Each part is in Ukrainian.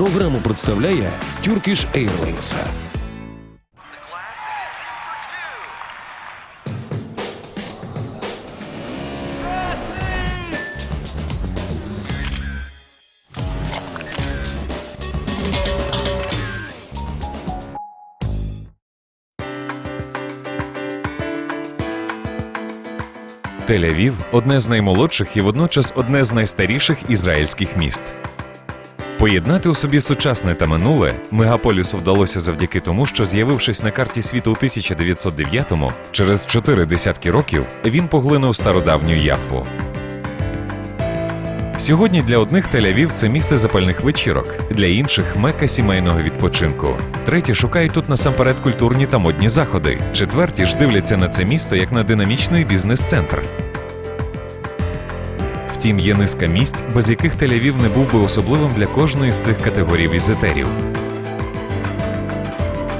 Програму представляє Turkish Airlines. Тель-Авів – одне з наймолодших і водночас одне з найстаріших ізраїльських міст. Поєднати у собі сучасне та минуле мегаполісу вдалося завдяки тому, що з'явившись на карті світу у 1909-му, через чотири десятки років він поглинув стародавню Яффу. Сьогодні для одних Тель-Авів – це місце запальних вечірок, для інших мека сімейного відпочинку. Треті шукають тут насамперед культурні та модні заходи. Четверті ж дивляться на це місто як на динамічний бізнес-центр. Втім, є низка місць, без яких Тель-Авів не був би особливим для кожної з цих категорій візитерів.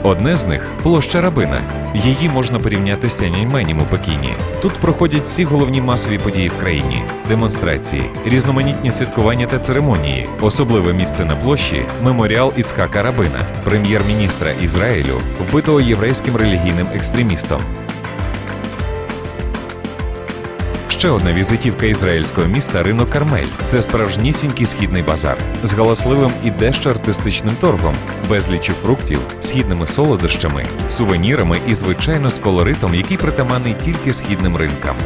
Одне з них площа Рабина. Її можна порівняти з Тяньаньменем у Пекіні. Тут проходять всі головні масові події в країні: демонстрації, різноманітні святкування та церемонії. Особливе місце на площі меморіал Іцхака Рабина, прем'єр-міністра Ізраїлю, вбитого єврейським релігійним екстремістом. Ще одна візитівка ізраїльського міста ринок Кармель. Це справжнісінький східний базар з галасливим і дещо артистичним торгом, безліччю фруктів, східними солодощами, сувенірами і, звичайно, з колоритом, який притаманний тільки східним ринкам.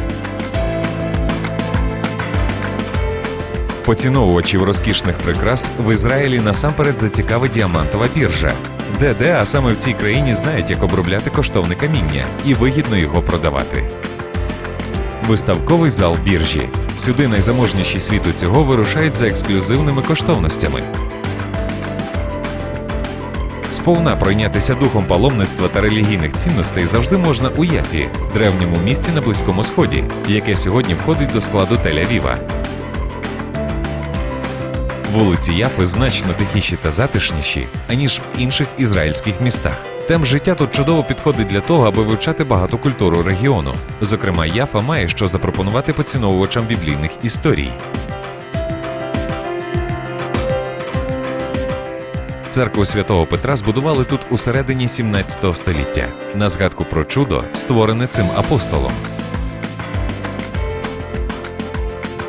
Поціновувачів розкішних прикрас в Ізраїлі насамперед зацікавить діамантова біржа. Де де, а саме в цій країні знають, як обробляти коштовне каміння і вигідно його продавати. Виставковий зал біржі. Сюди найзаможніші світу цього вирушають за ексклюзивними коштовностями. Сповна пройнятися духом паломництва та релігійних цінностей завжди можна у Яфі, древньому місті на Близькому Сході, яке сьогодні входить до складу Тель-Авіва. Вулиці Яфи значно тихіші та затишніші, аніж в інших ізраїльських містах. Темп життя тут чудово підходить для того, аби вивчати багату культуру регіону. Зокрема, Яфа має що запропонувати поціновувачам біблійних історій. Церкву святого Петра збудували тут у середині 17 століття на згадку про чудо, створене цим апостолом.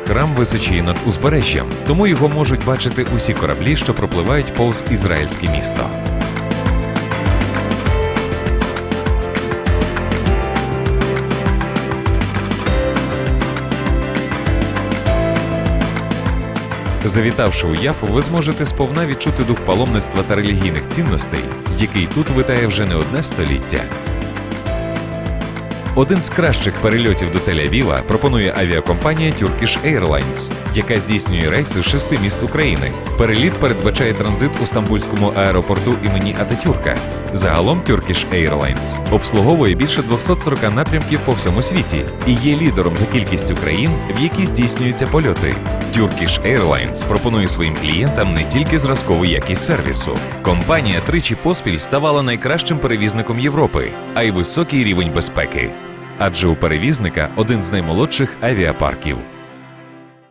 Храм височіє над узбережжям, тому його можуть бачити усі кораблі, що пропливають повз ізраїльське місто. Завітавши у Яфу, ви зможете сповна відчути дух паломництва та релігійних цінностей, який тут витає вже не одне століття. Один з кращих перельотів до Тель-Авіва пропонує авіакомпанія Turkish Airlines, яка здійснює рейси шести міст України. Переліт передбачає транзит у стамбульському аеропорту імені Ататюрка. Загалом Turkish Airlines обслуговує більше 240 напрямків по всьому світі і є лідером за кількістю країн, в які здійснюються польоти. Turkish Airlines пропонує своїм клієнтам не тільки зразкову якість сервісу. Компанія тричі поспіль ставала найкращим перевізником Європи, а й високий рівень безпеки. Адже у перевізника один з наймолодших авіапарків.